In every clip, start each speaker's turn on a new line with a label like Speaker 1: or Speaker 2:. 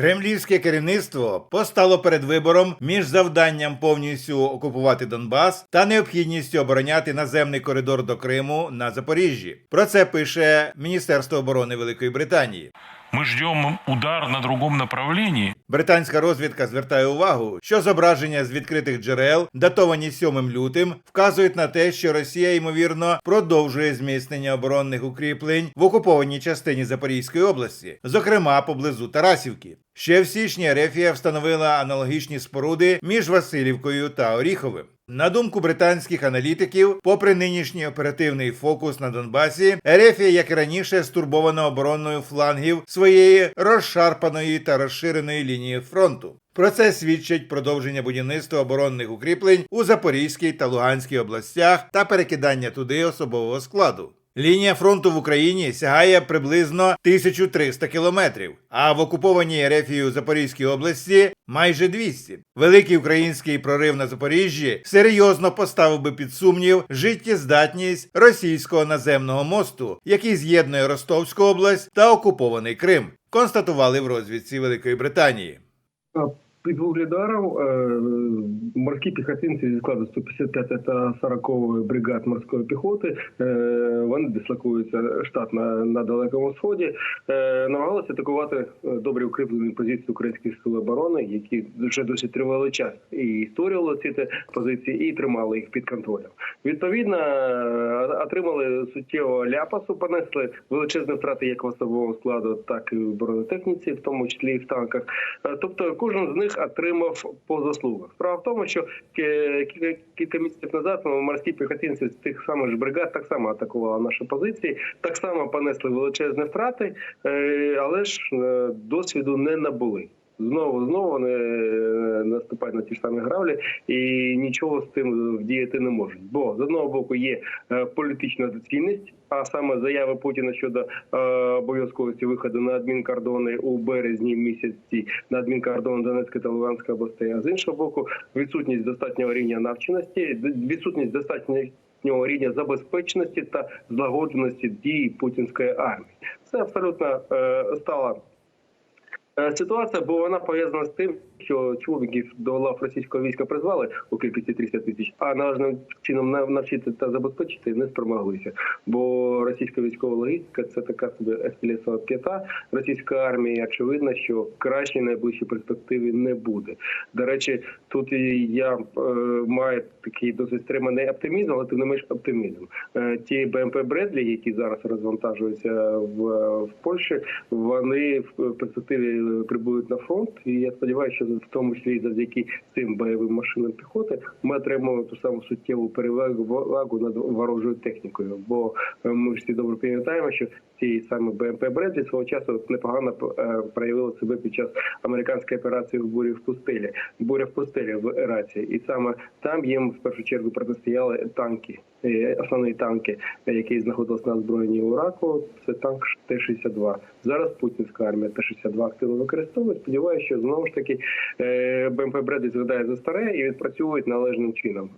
Speaker 1: Кремлівське керівництво постало перед вибором між завданням повністю окупувати Донбас та необхідністю обороняти наземний коридор до Криму на Запоріжжі. Про це пише Міністерство оборони Великої Британії.
Speaker 2: Мы ждем удар на другом направлении.
Speaker 1: Британська розвідка звертає увагу, що зображення з відкритих джерел, датовані 7 лютим, вказують на те, що Росія ймовірно продовжує зміцнення оборонних укріплень в окупованій частині Запорізької області, зокрема поблизу Тарасівки. Ще в січні Рефія встановила аналогічні споруди між Васильівкою та Оріховим. На думку британських аналітиків, попри нинішній оперативний фокус на Донбасі, Ерефія, як і раніше, стурбована обороною флангів своєї розшарпаної та розширеної лінії фронту. Про це свідчить продовження будівництва оборонних укріплень у Запорізькій та Луганській областях та перекидання туди особового складу. Лінія фронту в Україні сягає приблизно 1300 кілометрів, а в окупованій Ерефію Запорізькій області майже 200. Великий український прорив на Запоріжжі серйозно поставив би під сумнів життєздатність російського наземного мосту, який з'єднує Ростовську область та окупований Крим, констатували в розвідці Великої Британії.
Speaker 3: Під е, морські піхотинці зі складу 155 та 40 бригад морської піхоти е, вони дислокуються штатно на далекому сході. Е, намагалися атакувати добре укріплені позиції українських сил оборони, які вже досить тривалий час і створювали ці позиції, і тримали їх під контролем. Відповідно, отримали суттєво ляпасу, понесли величезні втрати як в особовому складу, так і в бронетехніці, в тому числі і в танках. Тобто кожен з них отримав по заслугах. Справа в тому, що кілька, кілька місяців назад морські піхотинці з тих самих бригад так само атакували наші позиції, так само понесли величезні втрати, е, але ж е, досвіду не набули. Знову знову вони е, наступають на ті ж самі гравлі і нічого з цим вдіяти не можуть. Бо з одного боку є е, політична доцільність, а саме заяви Путіна щодо е, обов'язковості виходу на адмінкордони у березні місяці на адмінкордон Донецької та Луганської областей. А з іншого боку, відсутність достатнього рівня навченості, відсутність достатнього рівня забезпеченості та злагодженості дії путінської армії. Це абсолютно е, стало Ситуація, бо вона пов'язана з тим, що чоловіків до лав російського війська призвали у кількості 300 тисяч, а належним чином навчити та забезпечити не спромоглися. Бо російська військова логістика це така собі ескалісова п'ята російської армії. Очевидно, що краще найближчій перспективі не буде. До речі, тут я е, маю такий досить стриманий оптимізм, але тим не менш оптимізм. Е, ті БМП Бредлі, які зараз розвантажуються в, в Польщі, вони в перспективі прибудуть на фронт. І я сподіваюся, що в тому числі і завдяки цим бойовим машинам піхоти ми отримаємо ту саму суттєву перевагу над ворожою технікою. Бо е, ми всі добре пам'ятаємо, що ці саме БМП Бредлі свого часу непогано е, проявили себе під час американської операції в бурі в пустелі. Буря в пустелі в Ерації, і саме там їм в першу чергу протистояли танки. Е, Основні танки, е, які на озброєнні у Іраку, це танк Т-62. Зараз путінська армія Т-62 активно використовує. Сподіваюся, що знову ж таки е, БМП Бредлі згадає за старе і відпрацьовують належним чином.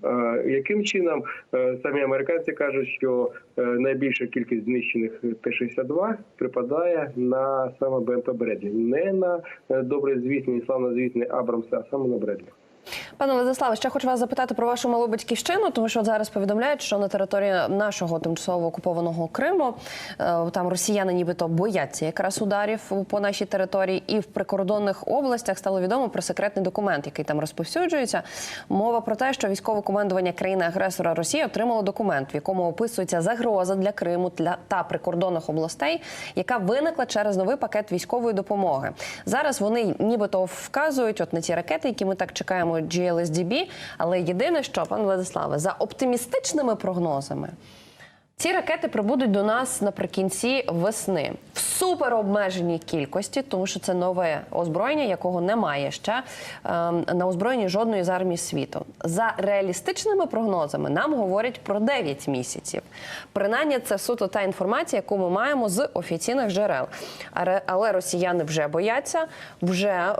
Speaker 3: Яким чином Е, самі американці кажуть, що е, найбільша кількість знищених Т-62 припадає на саме БМП Бредлі, не на е, добре звісні і славнозвісні Абрамси, а саме на Бредлі.
Speaker 4: Пане Владиславе, ще хочу вас запитати про вашу малу батьківщину, тому що от зараз повідомляють, що на території нашого тимчасово окупованого Криму е, там росіяни нібито бояться якраз ударів по нашій території, і в прикордонних областях стало відомо про секретний документ, який там розповсюджується. Мова про те, що військове командування країни-агресора Росії отримало документ, в якому описується загроза для Криму для та прикордонних областей, яка виникла через новий пакет військової допомоги. Зараз вони нібито вказують от на ті ракети, які ми так чекаємо, GLSDB, але єдине, що пан Владиславе, за оптимістичними прогнозами. Ці ракети прибудуть до нас наприкінці весни в суперобмеженій кількості, тому що це нове озброєння, якого немає ще ем, на озброєнні жодної з армій світу. За реалістичними прогнозами нам говорять про 9 місяців. Принаймні, це суто та інформація, яку ми маємо з офіційних джерел. Але- росіяни вже бояться, вже е,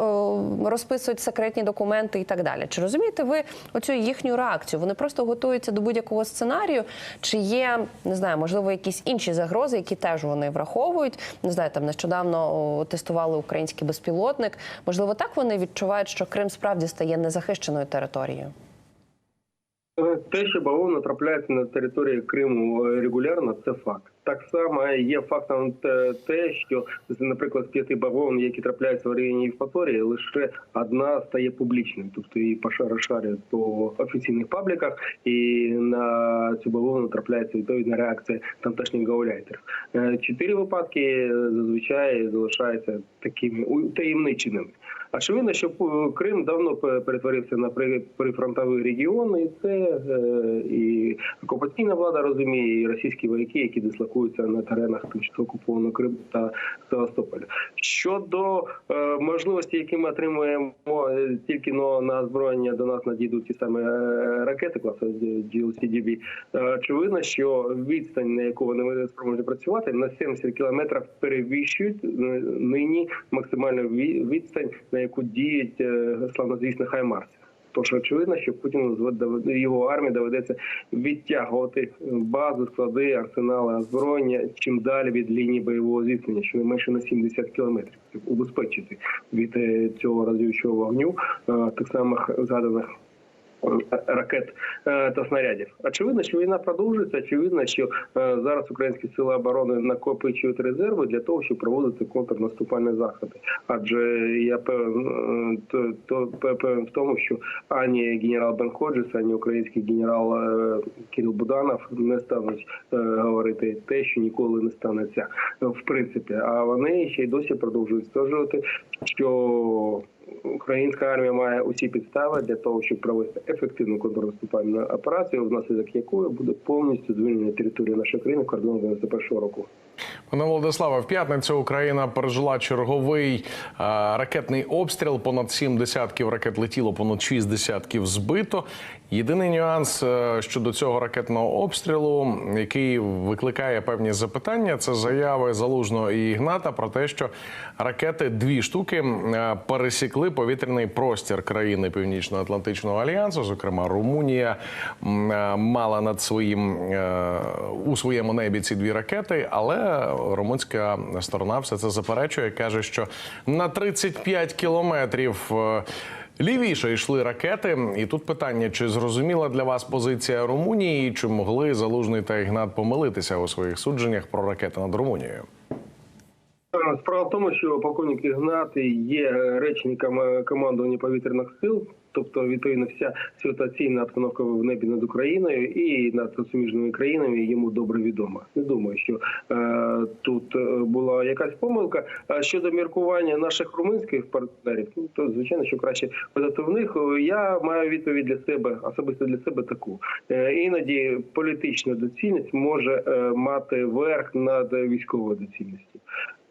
Speaker 4: розписують секретні документи і так далі. Чи розумієте ви оцю їхню реакцію? Вони просто готуються до будь-якого сценарію, чи є не знаю, можливо, якісь інші загрози, які теж вони враховують. Не знаю, там нещодавно тестували український безпілотник. Можливо, так вони відчувають, що Крим справді стає незахищеною територією.
Speaker 3: Те, що балон натрапляється на території Криму е, регулярно, це факт. Так само є фактом те- те, що, наприклад, з п'яти бавовн, які трапляються в районі Євпаторії, лише одна стає публічною, тобто її поша- розшарюють по офіційних пабліках, і на цю бавовну трапляється відповідна реакція тамтешніх гауляйтерів. Е, Чотири випадки е, зазвичай залишаються такими утаємниченими. Очевидно, що Крим давно перетворився на при- прифронтовий регіон, і це е, і окупаційна влада розуміє, і російські вояки, які дислокуються на теренах тимчасово окупованого Криму та Севастополя. Щодо е, можливості, які ми отримуємо е, тільки на озброєння до нас надійдуть ті самі е, ракети класу GLCDB, очевидно, що відстань, на яку вони спроможні працювати, на 70 кілометрів перевищують нині максимальну відстань, на яку діють е, славнозвісні хаймарси. Тож очевидно, що Путіну його армії доведеться відтягувати бази, склади, арсенали озброєння чим далі від лінії бойового зіткнення, менше на 70 кілометрів, щоб убезпечити від е, цього розвідчого вогню е, тих самих згаданих ракет е, та снарядів. Очевидно, що війна продовжується. Очевидно, що е, зараз українські сили оборони накопичують резерви для того, щоб проводити контрнаступальні заходи. Адже я певен, е, то, певен в тому, що ані генерал Бен Ходжес, ані український генерал е, Кирил Буданов не стануть е, говорити те, що ніколи не станеться е, в принципі. А вони ще й досі продовжують стверджувати, що Українська армія має усі підстави для того, щоб провести ефективну контрнаступальну операцію, внаслідок якої буде повністю звільнена територія нашої країни кордону 91 року.
Speaker 5: Пане Владиславе, в п'ятницю Україна пережила черговий е, ракетний обстріл. Понад сім десятків ракет летіло, понад шість десятків збито. Єдиний нюанс е, щодо цього ракетного обстрілу, який викликає певні запитання, це заяви залужного і Ігната про те, що ракети дві штуки е, пересікли повітряний простір країни Північно-Атлантичного альянсу. Зокрема, Румунія е, мала над своїм е, у своєму небі ці дві ракети, але румунська сторона все це заперечує. каже, що на 35 кілометрів. е, Лівіше йшли ракети, і тут питання: чи зрозуміла для вас позиція Румунії, чи могли Залужний та Ігнат помилитися у своїх судженнях про ракети над Румунією?
Speaker 3: Е, Справа в тому, що полковник Ігнат є речником е, командування повітряних сил, тобто відповідно вся ситуаційна обстановка в небі над Україною і над суміжними країнами йому добре відома. Не думаю, що е, тут е, була якась помилка. А щодо міркування наших румунських партнерів, ну то звичайно, що краще питати в них. Е, Я маю відповідь для себе особисто для себе таку. Е, іноді політична доцільність може е, мати верх над військовою доцільністю.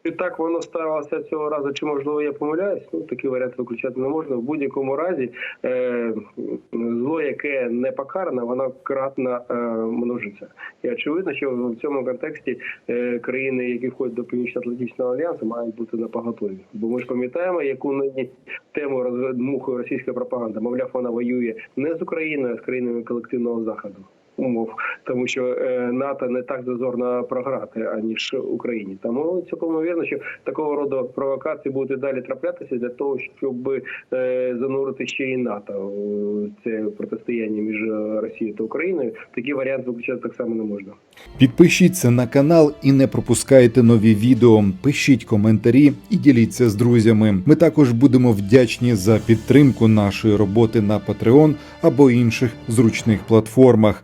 Speaker 3: І так воно сталося цього разу. Чи можливо я помиляюсь? Ну такий варіант виключати не можна. В будь-якому разі е, зло, яке не покаране, воно кратно е, множиться. І очевидно, що в цьому контексті е, країни, які входять до Північно-Атлантичного альянсу, мають бути на поготові. Бо ми ж пам'ятаємо, яку нині тему роздмухує російська пропаганда. Мовляв, вона воює не з Україною, а з країнами колективного заходу. Умов, тому що е, НАТО не так зазорно програти, аніж Україні. Тому цілком вірно, що такого роду провокації будуть далі траплятися для того, щоб е, занурити ще і НАТО це протистояння між Росією та Україною. Такий варіант виключати так само не можна.
Speaker 6: Підпишіться на канал і не пропускайте нові відео. Пишіть коментарі і діліться з друзями. Ми також будемо вдячні за підтримку нашої роботи на Patreon або інших зручних платформах.